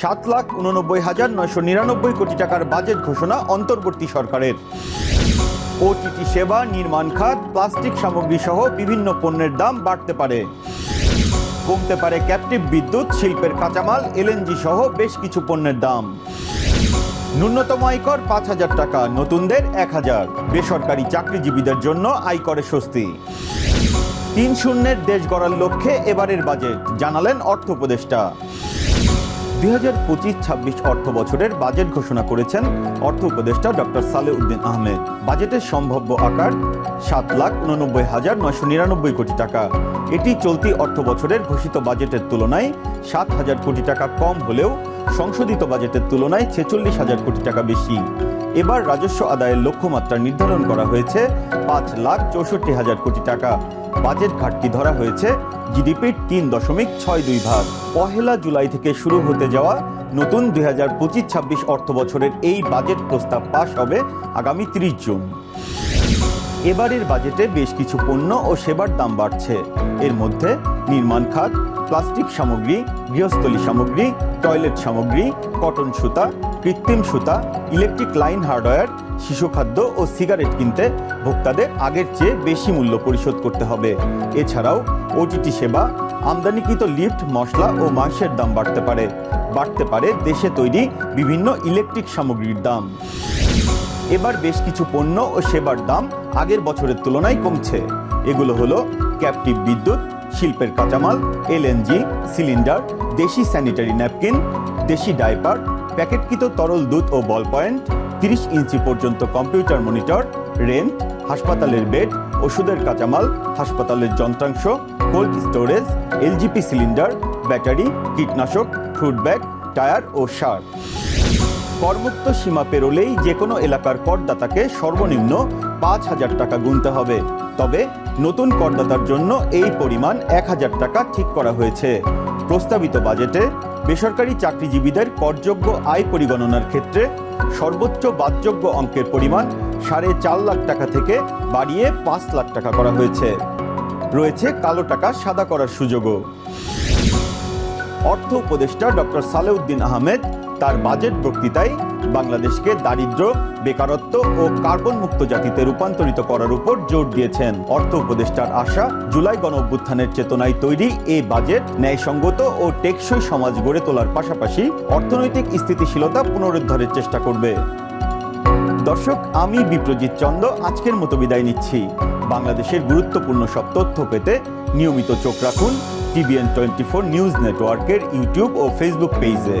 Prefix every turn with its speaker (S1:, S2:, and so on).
S1: সাত লাখ উননব্বই হাজার নয়শো নিরানব্বই কোটি টাকার বাজেট ঘোষণা অন্তর্বর্তী সরকারের। ওটিটি সেবা, নির্মাণ খাত, প্লাস্টিক সামগ্রী সহ বিভিন্ন পণ্যের দাম বাড়তে পারে। কমতে পারে ক্যাপটিভ বিদ্যুৎ, শিল্পের কাঁচামাল এলএনজি সহ বেশ কিছু পণ্যের দাম। ন্যূনতম আয়কর পাঁচ হাজার টাকা, নতুনদের এক হাজার। বেসরকারি চাকরিজীবীদের জন্য আয়করে স্বস্তি। তিন শূন্যের দেশ গড়ার লক্ষ্যে এবারের বাজেট, জানালেন অর্থ উপদেষ্টা। দুই হাজার পঁচিশ ছাব্বিশ অর্থ বছরের বাজেট ঘোষণা করেছেন অর্থ উপদেষ্টা ডক্টর সালে উদ্দিন আহমেদ। বাজেটের সম্ভাব্য আকার সাত লাখ উননব্বই হাজার নয়শো নিরানব্বই কোটি টাকা। এটি চলতি অর্থ বছরের ঘোষিত বাজেটের তুলনায় সাত হাজার কোটি টাকা কম হলেও সংশোধিত বাজেটের তুলনায় ছেচল্লিশ হাজার কোটি টাকা বেশি। এবার রাজস্ব আদায়ের লক্ষ্যমাত্রা নির্ধারণ করা হয়েছে পাঁচ লাখ চৌষট্টি হাজার কোটি টাকা। বাজেট ঘাটতি ধরা হয়েছে জিডিপির তিন দশমিক ছয় দুই ভাগ। পহেলা জুলাই থেকে শুরু হতে যাওয়া নতুন দুই হাজার পঁচিশ ছাব্বিশ অর্থ বছরের এই বাজেট প্রস্তাব পাশ হবে আগামী ত্রিশ জুন। এবারের বাজেটে বেশ কিছু পণ্য ও সেবার দাম বাড়ছে। এর মধ্যে নির্মাণ খাত প্লাস্টিক সামগ্রী, গৃহস্থলী সামগ্রী, টয়লেট সামগ্রী, কটন সুতা, কৃত্রিম সুতা, ইলেকট্রিক লাইন হার্ডওয়্যার, শিশু খাদ্য ও সিগারেট কিনতে ভোক্তাদের আগের চেয়ে বেশি মূল্য পরিশোধ করতে হবে। এছাড়াও ওটিটি সেবা, আমদানিকৃত লিফট, মশলা ও মাংসের দাম বাড়তে পারে। বাড়তে পারে দেশে তৈরি বিভিন্ন ইলেকট্রিক সামগ্রীর দাম। এবার বেশ কিছু পণ্য ও সেবার দাম আগের বছরের তুলনায় কমছে। এগুলো হলো ক্যাপটিভ বিদ্যুৎ শিল্পের কাঁচামাল এলএনজি সিলিন্ডার দেশি স্যানিটারি ন্যাপকিন দেশি ডাইপার প্যাকেটকৃত তরল দুধ ও বল পয়েন্ট তিরিশ ইঞ্চি পর্যন্ত কম্পিউটার মনিটর রেন্ট হাসপাতালের বেড ওষুধের কাঁচামাল, হাসপাতালের যন্ত্রাংশ cold storage LGP cylinder battery কীটনাশক ফ্রুট ব্যাগ টায়ার ও সার। করমুক্ত সীমা পেরোলেই যে কোনো এলাকার করদাতাকে সর্বনিম্ন পাঁচ হাজার টাকা গুনতে হবে। তবে নতুন করদাতার জন্য এই পরিমাণ এক হাজার টাকা ঠিক করা হয়েছে। প্রস্তাবিত বাজেটে বেসরকারি চাকরিজীবীদের করযোগ্য আয় পরিগণনার ক্ষেত্রে সর্বোচ্চ বাদযোগ্য অঙ্কের পরিমাণ সাড়ে চার লাখ টাকা থেকে বাড়িয়ে পাঁচ লাখ টাকা করা হয়েছে। রয়েছে কালো টাকা সাদা করার সুযোগও। অর্থ উপদেষ্টা ডক্টর সালেউদ্দিন আহমেদ তার বাজেট বক্তৃতায় বাংলাদেশকে দারিদ্র, বেকারত্ব ও কার্বন মুক্ত জাতিতে রূপান্তরিত করার উপর জোর দিয়েছেন। অর্থ উপদেষ্টার আশা, জুলাই গণ অভ্যুত্থানের চেতনায় তৈরি এই বাজেট ন্যায়সঙ্গত ও টেকসই সমাজ গড়ে তোলার পাশাপাশি অর্থনৈতিক স্থিতিশীলতা পুনরুদ্ধারের চেষ্টা করবে। দর্শক, আমি বিপ্রজিৎ চন্দ, আজকের মতো বিদায় নিচ্ছি। বাংলাদেশের গুরুত্বপূর্ণ সব তথ্য পেতে নিয়মিত চোখ রাখুন টিভিএন টোয়েন্টি ফোর নিউজ নেটওয়ার্কের ইউটিউব ও ফেসবুক পেজে।